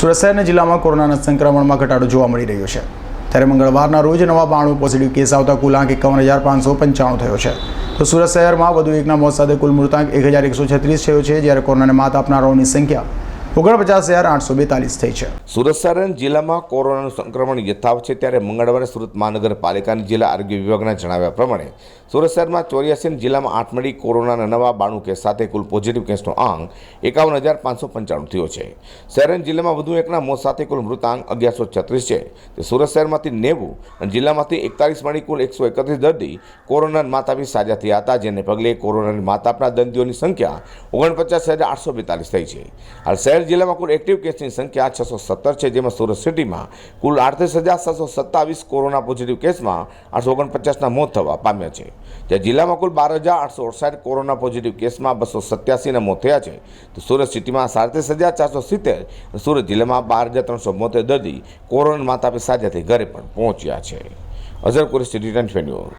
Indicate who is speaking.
Speaker 1: સુરત શહેરના જિલ્લામાં કોરોનાના સંક્રમણમાં ઘટાડો જોવા મળી રહ્યો છે. ત્યારે મંગળવારના રોજ નવા બાણું પોઝિટિવ કેસ આવતા કુલ આંક એકાવન હજાર પાંચસો પંચાણું થયો છે. તો સુરત શહેરમાં વધુ એકના મોત સાથે કુલ મૃતાંક એક હજાર એકસો છત્રીસ થયો છે. જ્યારે કોરોનાને માત આપનારાઓની સંખ્યા ઓગણપચાસ હજાર આઠસો બેતાલીસ થઈ છે.
Speaker 2: સુરત સારણ જિલ્લામાં કોરોનાનું સંક્રમણ યથાવત છે ત્યારે મંગળવારે સુરત મહાનગરપાલિકાની જિલ્લા આરોગ્ય વિભાગના જણાવ્યા પ્રમાણે સુરત શહેરમાં ચોર્યાસી જિલ્લામાં આઠ મળી કોરોનાના નવા બાણું કેસ સાથે કુલ પોઝિટિવ કેસનો આંક એકાવન હજાર પાંચસો પંચાણું થયો છે. સારણ જિલ્લામાં વધુ એકના મોત સાથે કુલ મૃતાંક અગિયારસો છત્રીસ છે. તે સુરત શહેરમાંથી નેવું અને જિલ્લામાંથી એકતાલીસ મળી કુલ એકસો એકત્રીસ દર્દી કોરોનાના માતાપી સાજા થયા હતા, જેને પગલે કોરોનાની માતાપના દર્દીઓની સંખ્યા ઓગણપચાસ હજાર આઠસો બેતાલીસ થઈ છે. હાલ શહેર જિલ્લામાં કુલ એક્ટિવ કેસની સંખ્યા છસો સત્તર છે, જેમાં સુરત સિટીમાં કુલ આડત્રીસ હજાર સાતસો સત્તાવીસ કોરોના પોઝિટિવ કેસમાં આઠસો ઓગણપચાસના મોત થવા પામ્યા છે. જ્યાં જિલ્લામાં કુલ બાર હજાર આઠસો અડસાઠ કોરોના પોઝિટિવ કેસમાં બસો સત્યાસીના મોત થયા છે, તો સુરત સિટીમાં સાડત્રીસ હજાર ચારસો સિત્તેર સુરત જિલ્લામાં બાર હજાર ત્રણસો બોતેર દર્દી કોરોના માતા પિતા સાજા ઘરે પણ પહોંચ્યા છે. Azhar city return news